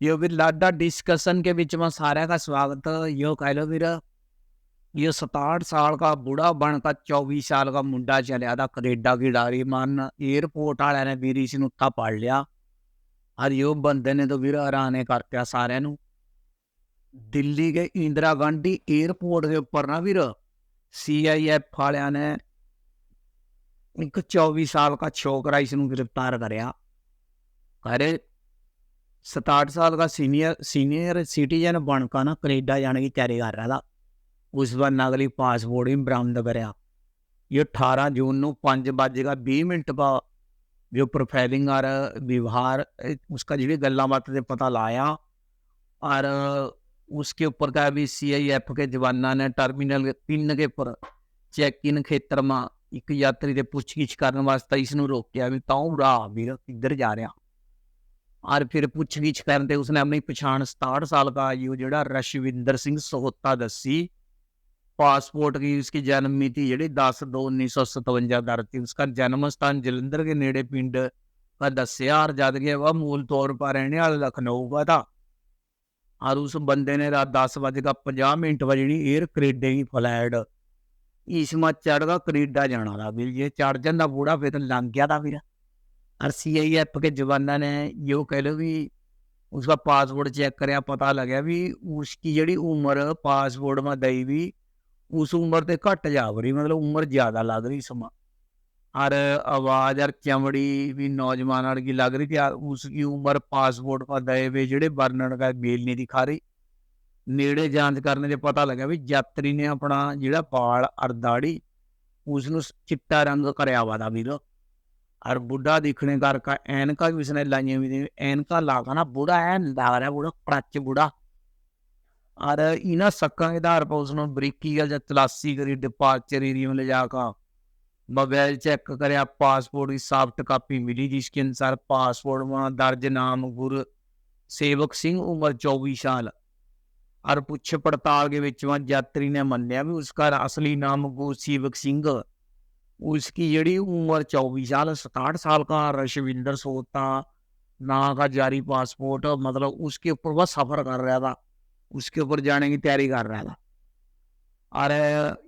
यो वीर लाडा discussion के बीच में सारे का स्वागत यो कह लो वीर ये सताहठ साल का बूढ़ा बनकर चौबीस साल का मुंडा चलिया था कनेडा की डारी मन एयरपोर्ट वाले ने वीर इस उत्ता पड़ लिया और यो बंदे ने तो वीर हराने करत्या सारे दिल्ली के इंदिरा गांधी एयरपोर्ट के ऊपर ना वीर सी आई एफ वालिया ने एक चौबीस साल का छोकरा इसनों गिरफ्तार कराया कह रहे सताहठ साल का सीनियर सीनियर सिटीजन बनकर ना कनेडा जाने की तैयारी कर रहा था उस पर नकली पासपोर्ट भी बरामद कराया ये अठारह जून को पाँच बज का बीह मिनट पर जो प्रोफाइलिंग और व्यवहार उसका जो भी गल्ला बात से पता लाया और उसके ऊपर का भी सी आई एफ के जवाना ने टर्मिनल तीन के पर चेक इन खेत्र में एक यात्री से पूछगिछ करने वास्ते इसनों रोकया भी तू राह भी किधर जा रहा और फिर पूछगिछ करते उसने अपनी पहचान सताहठ साल का आयु जड़ा रशविंदर सिंह सोहता दसी पासपोर्ट की उसकी जन्म मिति जड़ी दस दो उन्नीस सौ सतवंजा दर्ज थी उसका जन्म स्थान जलंधर के नेड़े पिंड का दसिया और जद के वह मूल तौर पर रहने वाला लखनऊ का था और उस बंदे ने रात दस बजे का पंजाह मिनट पर जी एयर करेडे की फ्लैट इसमें चढ़ का करेडा जाना था भी ये चढ़ जाता बूढ़ा फिर लंघ गया था फिर और सीआईएफ के जवाना ने यो कह लो भी उसका पासपोर्ट चेक कराया पता लगा भी उसकी ਜਿਹੜੀ ਉਮਰ ਪਾਸਪੋਰਟ में दई भी ਉਸ ਉਮਰ ਤੇ ਘੱਟ ਜਾਵ ਰਹੀ ਮਤਲਬ ਉਮਰ ਜ਼ਿਆਦਾ ਲੱਗ ਰਹੀ ਸਮਾਂ ਔਰ ਆਵਾਜ਼ ਔਰ ਚਮੜੀ ਵੀ ਨੌਜਵਾਨ ਵਰਗੀ ਲੱਗ ਰਹੀ थी और उसकी उम्र ਪਾਸਪੋਰਟ पर दए हुए ਜਿਹੜੇ ਵਰਣਨ ਦਾ ਮੇਲ ਨਹੀਂ ਦਿਖਾ ਰਹੀ ਨੇੜੇ ਜਾਂਚ ਕਰਨ ਦੇ ਪਤਾ ਲੱਗਾ ਵੀ ਯਾਤਰੀ ਨੇ ਆਪਣਾ ਜਿਹੜਾ ਵਾਲ ਔਰ ਦਾੜੀ ਉਸ ਨੂੰ ਚਿੱਟਾ ਰੰਗ ਕਰਿਆ ਵਾ ਦਾ ਵੀਰ और बुढ़ा दिखने कर का एनका भी उसने लाई हुई थी एनका लागा ना बूढ़ा है लग रहा बूढ़ा प्रच बूढ़ा और इन्हें सक्का के आधार पर उसने बरीकी या तलाशी करी डिपार्चर एरिया में ले जाकर मोबाइल चेक करे पासपोर्ट की सॉफ्ट कॉपी मिली जिसके अनुसार पासपोर्ट में दर्ज नाम गुरु सेवक सिंह उम्र चौबीस साल और पुछ पड़ताल के विच में यात्री ने मन्या भी उसका असली नाम गुरु सेवक सिंह उसकी जड़ी उम्र चौबीस साल सताहठ साल का रशविंदर सोता ना का जारी पासपोर्ट मतलब उसके ऊपर वह सफर कर रहा था उसके ऊपर जाने की तैयारी कर रहा था और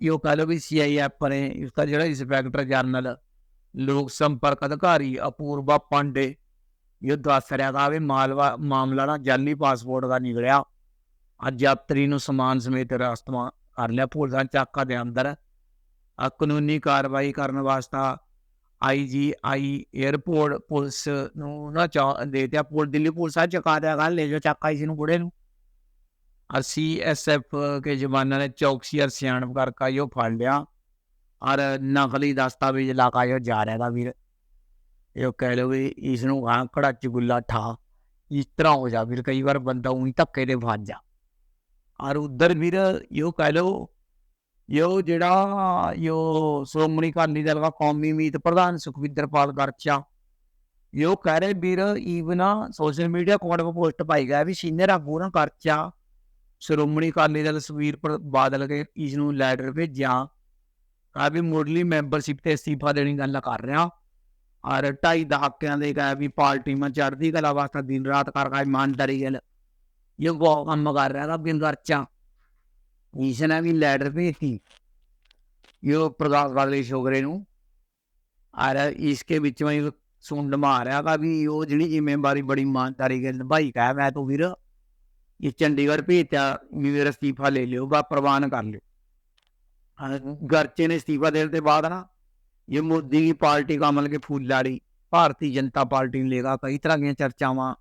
यो कह लो भी सी आई एफ पर है उसका जो इंस्पेक्टर जनरल लोक संपर्क अधिकारी अपूर्वा पांडे ये दस रहा था भी मालवा मामला ना जाली पासपोर्ट का निकलिया और यात्री समान समेत रास्ता कर लिया पुलिस चाका के अंदर ਕਾਨੂੰਨੀ ਕਾਰਵਾਈ ਕਰਨ ਵਾਸਤਾ ਆਈਜੀਆਈ 에어ਪੋਰਟ ਪੁਲਿਸ ਨੂੰ ਨਾ ਚਾਹ ਦੇ ਦਿਆ ਪੁਲਿਸ ਦਿੱਲੀ ਪੁਲਿਸ ਆ, ਚਕਾ ਦਿਆ ਗਾ ਲੈ ਜਾ ਚੱਕਾ ਇਸ ਨੂੰ ਬੁੜੇ ਨੂੰ। ਔਰ ਸੀਐਸਐਫ ਕੇ ਜਵਾਨਾਂ ਨੇ ਚੌਕਸੀ ਔਰ ਸਿਆਣਪ ਕਰਕਾ ਯੋ ਫੜ ਲਿਆ। ਔਰ ਨਕਲੀ ਦਸਤਾਵੇਜ਼ ਲਾ ਕੇ ਯੋ ਜਾ ਰਿਹਾ ਦਾ ਵੀਰ। ਇਹ ਕਹਿ ਲੋ ਵੀ ਇਸ ਨੂੰ ਗਾਂ ਕੜਾ ਚਗੁੱਲਾ ਠਾ। ਇਸ ਤਰ੍ਹਾਂ ਹੋ ਜਾ ਵੀਰ, ਕਈ ਵਾਰ ਬੰਦਾ ਉਹੀ ਧੱਕੇ ਦੇ ਫਸ ਔਰ ਉਧਰ ਵੀਰ ਯੋ ਕਹਿ ਲੋ ਯੋ ਜਿਹੜਾ ਯੋ ਸ਼੍ਰੋਮਣੀ ਅਕਾਲੀ ਦਲ ਦਾ ਕੌਮੀ ਮੀਤ ਪ੍ਰਧਾਨ ਸੁਖਵਿੰਦਰ ਪਾਲ ਗਰਚਾ ਯੋ ਕਹਿ ਵੀਰ ਈਵਨ ਸੋਸ਼ਲ ਮੀਡੀਆ ਕੋਡ 'ਤੇ ਪੋਸਟ ਪਾਈ ਗਿਆ ਵੀ ਸੀਨੀਅਰ ਆਗੂ ਨਾ ਗਰਚਾ, ਸ਼੍ਰੋਮਣੀ ਅਕਾਲੀ ਦਲ ਸੁਵੀਰ ਬਾਦਲ ਕੇ ਇਸ ਨੂੰ ਲੈਟਰ ਭੇਜਿਆ। ਆ ਵੀ ਮੁਰਲੀ ਮੈਂਬਰਸ਼ਿਪ ਤੇ ਅਸਤੀਫਾ ਦੇਣੀ ਗੱਲ ਕਰ ਰਿਹਾ। ਔਰ ਢਾਈ ਦਹਾਕਿਆਂ ਦੇ ਕਹਾ ਵੀ ਪਾਰਟੀ ਮੈਂ ਚੜਦੀ ਕਲਾ ਵਾਸਤਾ ਦਿਨ ਰਾਤ ਕਰ ਰਿਹਾ ਇਮਾਨਦਾਰੀ ਗੱਲ। ਇਹ ਗੋ ਕੰਮ ਕਰ ਰਿਹਾ ਦਾ ਬਿੰਦਰਚਾ ਕਰਚਾ ਇਸ ਨੇ ਵੀ ਲੈਟਰ ਭੇਜੀ ਇਹ ਪ੍ਰਕਾਸ਼ ਬਾਦਲ ਸ਼ੋਗਰੇ ਨੂੰ ਔਰ ਇਸਕੇ ਵਿੱਚ ਮੈਂ ਸੁਣ ਮਾਰਿਆ ਕਾ ਵੀ ਉਹ ਜਿਹੜੀ ਜ਼ਿੰਮੇਵਾਰੀ ਬੜੀ ਇਮਾਨਦਾਰੀ ਨਾਲ ਨਿਭਾਈ ਕਹਾ ਮੈਂ ਤੂੰ ਵੀਰ ये चंडीगढ़ भेजा भी मेरा इस्तीफा ले लियो बा प्रवान कर लियो हाँ, गर्चे ने इस्तीफा देने के बाद ना ये मोदी की पार्टी का अमल के फूल लाड़ी भारतीय जनता पार्टी ने लेगा कई तरह की चर्चावां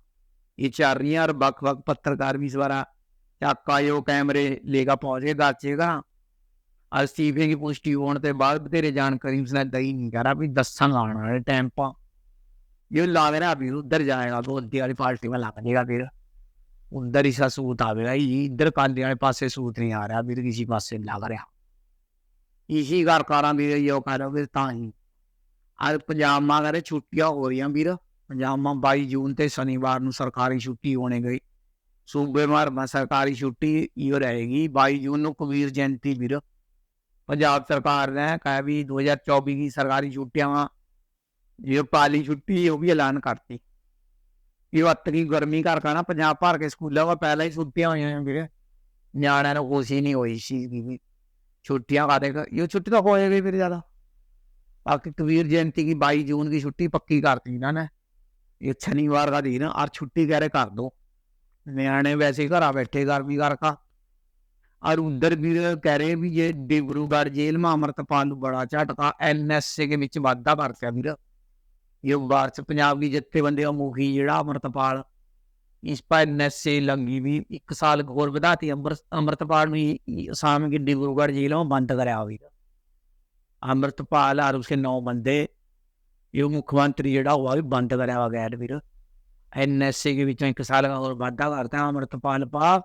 ये चल रही हैं और बख बख पत्रकार भी इस बार चाका जो कैमरे लेगा पहुंच के गाचेगा और इस्तीफे की पुष्टि होने के बाद बतेरे जानकारी उसने दई नहीं कह रहा भी दसांगा आने वाले टाइम पर ये ला रहा अभी उधर जाएगा तो वाली पार्टी में लग जाएगा फिर उधर ही सा सूत आवेगा ये इधर काली वाले पासे सूत नहीं आ रहा फिर किसी पासे लग रहा इसी कारकारा भी यो करो फिर ਤਾਂ ਹੀ ਅੱਜ ਪੰਜਾਬ ਮਾਂ ਕਰੇ ਛੁੱਟੀਆਂ ਹੋ ਰਹੀਆਂ ਵੀਰ ਪੰਜਾਬ ਮਾਂ 22 ਜੂਨ ਤੇ ਸ਼ਨੀਵਾਰ ਨੂੰ ਸਰਕਾਰੀ ਛੁੱਟੀ ਹੋਣੇ ਗਈ ਸੂਬੇ ਮਾਰ ਮਾ ਸਰਕਾਰੀ ਛੁੱਟੀ ਇਹ ਰਹੇਗੀ 22 ਜੂਨ ਨੂੰ ਕਬੀਰ ਜਯੰਤੀ ਵੀਰ ਪੰਜਾਬ ਸਰਕਾਰ ਨੇ ਕਹਾ ਵੀ 2024 की सरकारी छुट्टियां ये पाली छुट्टी वो भी ऐलान करती ਇਹ ਅੱਤਰੀ ਗਰਮੀ ਕਰਕੇ ਨਾ ਪੰਜਾਬ ਭਰ ਕੇ ਸਕੂਲਾਂ ਵਾ ਪਹਿਲਾਂ ਹੀ ਛੁੱਟੀਆਂ ਹੋਈਆਂ ਨੇ ਵੀਰੇ ਨਿਆਣਿਆਂ ਨੂੰ ਖੁਸ਼ੀ ਨਹੀਂ ਹੋਈ ਸੀ ਵੀ ਛੁੱਟੀਆਂ ਕਾਦੇ ਇਹ ਛੁੱਟੀ ਤਾਂ ਹੋਏਗੀ ਫਿਰ ਜ਼ਿਆਦਾ बाकी कबीर जयंती की बाईस जून की छुट्टी पक्की कर दी इन्होंने ये शनिवार का दिन और छुट्टी कह रहे कर दो न्याणे वैसे ही घरा बैठे गर्मी करका और उधर भी कह रहे भी ये डिब्रूगढ़ जेल में अमृतपाल नूं बड़ा झटका एनएसए के विच वाधा करता ਵੀਰ ये बार च पंजाब की जत्थेबंदी का मुखी ਜਿਹੜਾ ਅਮਰਤਪਾਲ ਇਸ ਪਰ ਐਨਐਸਏ ਲੰਗੀ ਵੀ ਇੱਕ ਸਾਲ ਹੋਰ ਵਧਾਤੀ ਅੰਮ੍ਰਿਤ ਅਮਰਤਪਾਲ ਨੂੰ ਅਸਾਮ की डिब्रूगढ़ जेल में बंद कराया ਵੀਰ अमृतपाल और उसके नौ बंदे ये मुख्यमंत्री ਜਿਹੜਾ हुआ भी बंद कराया हुआ गया ਵੀਰ एनएसए के ਵਿੱਚੋਂ ਇੱਕ ਸਾਲ ਦਾ ਹੋਰ ਵਾਧਾ ਕਰਤਾ ਅਮਰਤਪਾਲ ਪਾ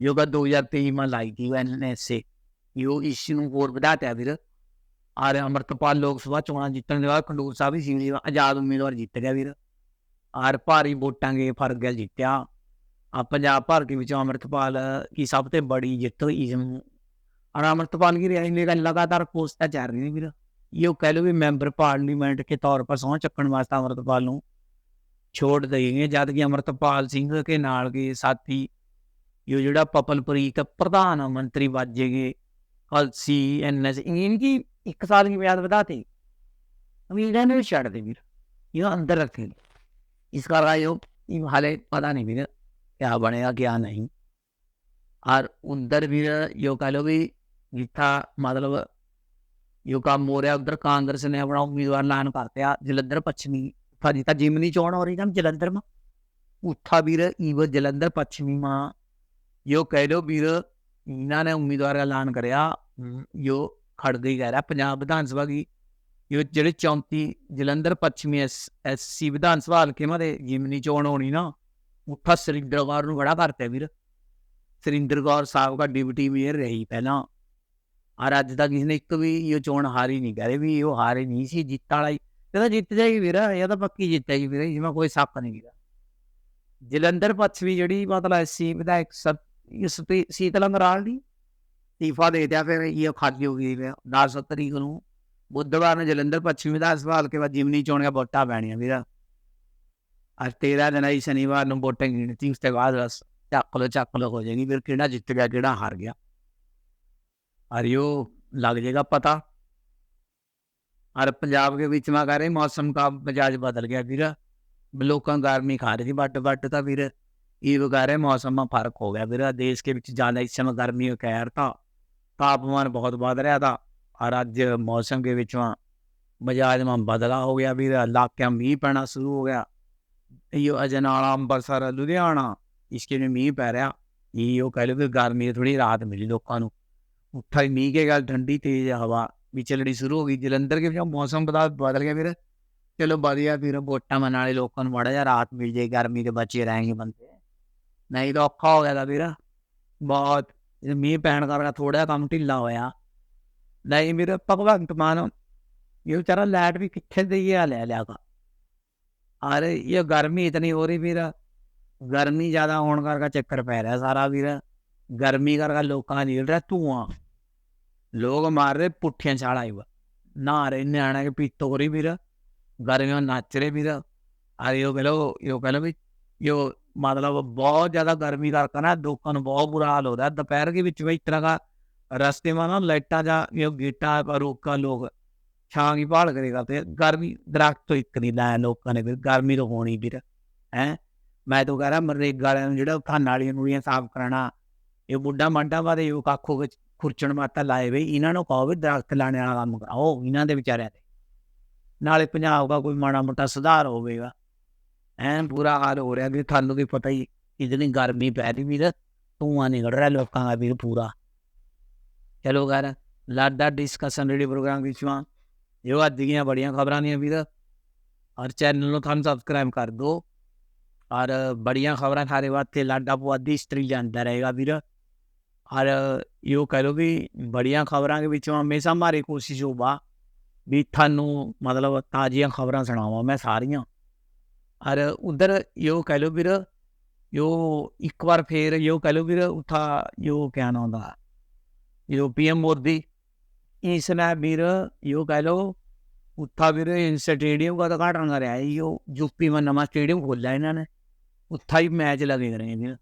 ਜੋ ਕਿ 2023 में लाई थी एनएसए यो ਇਸ ਨੂੰ ਹੋਰ ਵਧਾਤਾ ਵੀਰ ਔਰ ਅਮਰਤਪਾਲ ਲੋਕ ਸਭਾ ਚੋਣਾਂ ਜਿੱਤਣ ਦੇ ਬਾਅਦ ਖੰਡੂਰ ਸਾਹਿਬ ਹੀ ਸੀ ਆਜ਼ਾਦ ਉਮੀਦਵਾਰ ਜਿੱਤ ਗਿਆ ਵੀਰ ਔਰ ਭਾਰੀ ਵੋਟਾਂ ਕੇ ਫਰਕ ਗਿਆ ਜਿੱਤਿਆ ਆ ਪੰਜਾਬ ਭਰ के ਵਿੱਚੋਂ ਅਮਰਤਪਾਲ की ਸਭ ਤੋਂ ਬੜੀ ਜਿੱਤ ਇਸ और अमृतपाल की रिहाई का लगातार कोशिश चल रही है फिर ये कह लो भी मैंबर पार्लीमेंट के तौर पर सौं चक्कण वास्ते अमृतपाल ਨੂੰ ਛੋੜ ਦਈ ਗਏ ਜਦ ਕਿ ਅਮਰਤਪਾਲ ਸਿੰਘ ਕੇ ਨਾਲ ਕੇ ਸਾਥੀ ਇਹ ਜਿਹੜਾ ਪਪਨਪ੍ਰੀਤ ਪ੍ਰਧਾਨ ਮੰਤਰੀ ਵਾਜੇਗੇ ਹਲਸੀ ਐਨਐਸ ਇਨਕੀ ਇੱਕ ਸਾਲ ਦੀ ਮਿਆਦ ਵਧਾਤੀ अमीर ने भी छाड़ दे वीर ये अंदर रखे इसका राय हो हाले पता नहीं वीर क्या बनेगा क्या नहीं और उधर वीर यो कह लो भी जिथा मतलब यो काम हो रहा उधर कांग्रेस ने अपना उम्मीदवार लान करते जलंधर पश्चिमी ਉੱਥਾ ਜਿੱਥਾ ਜਿਮਨੀ ਚੋਣ ਹੋ ਰਹੀ ਨਾ ਜਲੰਧਰ ਮਾ। ਉੱਥਾ ਵੀਰ ਈਵ ਜਲੰਧਰ ਪੱਛਮੀ ਮਾ। ਜੋ ਕਹਿ ਲੋ ਵੀਰ ਇਹਨਾਂ ਨੇ ਉਮੀਦਵਾਰ ਐਲਾਨ ਕਰਿਆ। ਜੋ ਖੜ ਗਈ ਕਹਿ ਰਿਹਾ ਪੰਜਾਬ ਵਿਧਾਨ ਸਭਾ ਦੀ ਜੋ ਜਿਹੜੇ 34 ਜਲੰਧਰ ਪੱਛਮੀ ਐਸਸੀ ਵਿਧਾਨ ਸਭਾ ਹਲਕੇ ਮਾ ਜਿਮਨੀ ਚੋਣ ਹੋਣੀ ਨਾ ਉੱਠਾ ਸਰਿੰਦਰ ਕੌਰ ਨੂੰ ਬੜਾ ਕਰਤੇ ਵੀਰ। ਸਰਿੰਦਰ ਕੌਰ ਸਾਹਿਬ ਦਾ ਡਿਪਟੀ ਮੇਅਰ ਰਹੀ ਪਹਿਲਾਂ। ਔਰ ਅੱਜ ਤੱਕ ਕਿਸੇ ਨੇ ਇੱਕ ਵੀ ਇਹ ਚੋਣ ਹਾਰੀ ਨਹੀਂ ਕਰੇ ਵੀ, ਉਹ ਹਾਰੇ ਨਹੀਂ ਸੀ, ਜਿੱਤ ਵਾਲਾ ਹੀ ਇਹ ਤਾਂ ਜਿੱਤ ਜਾਏਗੀ ਵੀਰਾ, ਇਹ ਤਾਂ ਪੱਕੀ ਜਿੱਤ ਜਾਏਗੀ ਵੀਰੇ ਜਿਵੇਂ ਕੋਈ ਸ਼ੱਕ ਨਹੀਂ ਵੀਰਾ ਜਲੰਧਰ ਪੱਛਮੀ ਜਿਹੜੀ ਮਤਲਬ ਸੀ, ਵਿਧਾਇਕ ਸਭ ਇਸ ਦੀ, ਅਸਤੀਫਾ ਦੇ ਦਿਆ ਫਿਰ ਇਹ ਖਾਲੀ ਹੋ ਗਈ ਮੈਂ 10 ਤਰੀਕ ਨੂੰ। ਬੁੱਧਵਾਰ ਨੂੰ ਜਲੰਧਰ ਪੱਛਮੀ ਵਿਧਾਨ ਸਭਾ ਹਲਕੇ ਵਿੱਚ ਜਿਮਨੀ ਚੋਣਿਆ ਵੋਟਾਂ ਪੈਣੀਆਂ ਵੀਰਾ। ਅੱਜ ਤੇਰਾਂ ਦਿਨ ਆਈ ਸ਼ਨੀਵਾਰ ਨੂੰ ਵੋਟਾਂ ਗਿਣਤੀ, ਉਸ ਤੋਂ ਬਾਅਦ ਬਸ ਚੱਕ ਲੋ ਚੱਕ ਲੋ ਹੋ ਜਾਏਗੀ। ਫਿਰ ਕਿਹੜਾ ਜਿੱਤ ਗਿਆ, ਕਿਹੜਾ ਹਾਰ ਗਿਆ। ਅਰਿਓ ਲੱਗ ਜਾਏਗਾ ਪਤਾ। और पंजाब के बीच में कह रहे मौसम का मिजाज बदल गया फिर लोग गर्मी खा रही थी बट बट था फिर ये कह रहे मौसम में फर्क हो गया फिर देश के बीच ज़्यादा इस समय गर्मी का कहर था तापमान बहुत बढ़ रहा था और अज मौसम के बीच में मिजाज में बदला हो गया फिर इलाके में मीह पैना शुरू हो गया यो अजनाला अंबरसर लुधियाना इसके में मीह पै रहा ये कह लो कि गर्मी थोड़ी राहत मिली लोगों को ਉੱਠਾ ਹੀ ਮੀਂਹ ਕੇ ਗੱਲ ਠੰਡੀ ਤੇਜ਼ ਹਵਾ ਵੀ ਲੜੀ ਸ਼ੁਰੂ ਹੋ ਗਈ। ਜਲੰਧਰ ਕੇ ਵਿੱਚ ਮੌਸਮ ਬਦਾ ਬਦਲ ਗਿਆ ਫਿਰ। ਚਲੋ ਵਧੀਆ ਫਿਰ ਵੋਟਾਂ ਮਨ ਵਾਲੇ ਲੋਕਾਂ ਨੂੰ ਮਾੜਾ ਜਿਹਾ ਰਾਤ ਮਿਲ ਜੇ ਗਰਮੀ ਦੇ ਬੱਚੇ ਰਹਿਣਗੇ ਬੰਦੇ। ਨਹੀਂ ਤਾਂ ਔਖਾ ਹੋ ਗਿਆ ਦਾ ਵੀਰਾ ਬਹੁਤ ਮੀਂਹ ਪੈਣ ਕਰਕੇ ਥੋੜਾ ਕੰਮ ਢਿੱਲਾ ਹੋਇਆ। ਨਹੀਂ ਮੇਰਾ ਭਗਵੰਤ ਮਾਨ ਇਹ ਵਿਚਾਰਾ ਲੈਟ ਵੀ ਕਿੱਥੇ ਦਈਏ ਆ, ਲੈ ਲਿਆ ਕਾ ਅਰੇ ਇਹ ਗਰਮੀ ਇਤਨੀ ਹੋ ਰਹੀ ਵੀਰਾ ਗਰਮੀ ਜ਼ਿਆਦਾ ਹੋਣ ਕਰਕੇ ਚੱਕਰ ਪੈ ਰਿਹਾ ਸਾਰਾ ਵੀਰ ਗਰਮੀ ਕਰਕੇ ਲੋਕਾਂ ਨੀਲ ਰਿਹਾ ਧੂਆਂ। लोग मार रहे पुट्ठियां छाड़ा ही नहा रहे न्याणे के पीत हो रही फिर गर्मी में नाच रहे फिर अरे यो कह लो यो कह लो भी यो मतलब बहुत ज्यादा गर्मी करके ना लोगों को बहुत बुरा हाल हो रहा है दोपहर के बीच में इस तरह का रस्ते में ना लाइटा जा यो गेटा पर रोका लोग छां की भाल करे करते गर्मी दरख्त तो एक नहीं लाया लोगों ने फिर गर्मी तो होनी फिर है मैं तो कह रहा मनरेगा जो खाना वाली साफ कराना ਇਹ ਬੁੱਢਾ ਮੰਡਾ ਵਾਦੇ ਇਹ ਕਾਖੋ ਵਿੱਚ ਖੁਰਚਣ ਮਾਤਾ ਲਾਏ ਵੇ ਇਹਨਾਂ ਨੂੰ ਕਹੋ ਵੀ ਦਰਖਤ ਲਾਣੇ ਵਾਲਾ ਕੰਮ ਕਰਾਓ ਇਹਨਾਂ ਦੇ ਵਿਚਾਰਿਆਂ ਦੇ। ਨਾਲੇ ਪੰਜਾਬ ਦਾ ਕੋਈ ਮਾੜਾ ਮੋਟਾ ਸੁਧਾਰ ਹੋਵੇਗਾ। ਐਨ ਪੂਰਾ ਹਾਲ ਹੋ ਰਿਹਾ ਕਿ ਤੁਹਾਨੂੰ ਵੀ ਪਤਾ ਹੀ, ਇਤਨੀ ਗਰਮੀ ਪੈ ਰਹੀ ਵੀਰ। ਧੂਆਂ ਨਿਕਲ ਰਿਹਾ ਲੋਕਾਂ ਦਾ ਵੀਰ ਪੂਰਾ। ਚਲੋ ਗਰ ਲਾਡਾ ਡਿਸਕਸ਼ਨ ਰੇਡੀ ਪ੍ਰੋਗਰਾਮ ਵਿੱਚ ਵਾਂ ਅੱਜ ਦੀਆਂ ਬੜੀਆਂ ਖਬਰਾਂ ਨੇ ਵੀਰ। ਔਰ ਚੈਨਲ ਨੂੰ ਤੁਹਾਨੂੰ ਸਬਸਕ੍ਰਾਈਬ ਕਰ ਦਿਓ। ਔਰ ਬੜੀਆਂ ਖਬਰਾਂ ਸਾਰੇ ਵਾਸਤੇ ਲਾਡਾ ਪੁਆਦੀ ਸਟਰੀ ਜਾਂਦਾ ਰਹੇਗਾ ਵੀਰ। और यो कह लो भी बड़िया खबर के बिच हमेशा हमारी कोशिश होगा भी थानू मतलब ताजिया खबर सुनावा मैं सारिया और उधर यो कह लो फिर यो एक बार फिर यो कह लो फिर उठा यो क्या नाम था यो पी एम मोदी इसने फिर यो कह लो उत्था फिर स्टेडियम का उद्घाटन कराया यो यूपी में नवा स्टेडियम खोला इन्होंने ਉੱਥਾ ਹੀ ਮੈਚ ਲੱਗੇ ਰਹੇ ਨੇ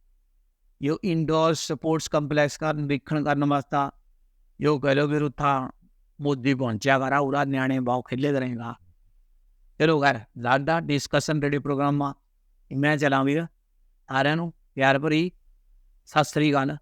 ਜੋ ਇਨਡੋਰ ਸਪੋਰਟਸ ਕੰਪਲੈਕਸ ਕਰਨ ਵੇਖਣ ਕਰਨ ਵਾਸਤਾ ਜੋ ਕਹਿ ਲੋ ਫਿਰ ਉੱਥਾ ਮੋਦੀ ਪਹੁੰਚਿਆ ਕਰਾ ਉਰਾ ਨਿਆਣੇ ਬਹੁਤ ਖੇਲੇ ਕਰੇਗਾ ਚਲੋ ਘਰ ਜ਼ਿਆਦਾ ਡਿਸਕਸ਼ਨ ਰੇਡੀ ਪ੍ਰੋਗਰਾਮ ਆ। ਮੈਂ ਚਲਾਂ ਵੀਰ, ਸਾਰਿਆਂ ਨੂੰ ਪਿਆਰ ਭਰੀ, ਸਤਿ ਸ੍ਰੀ ਅਕਾਲ।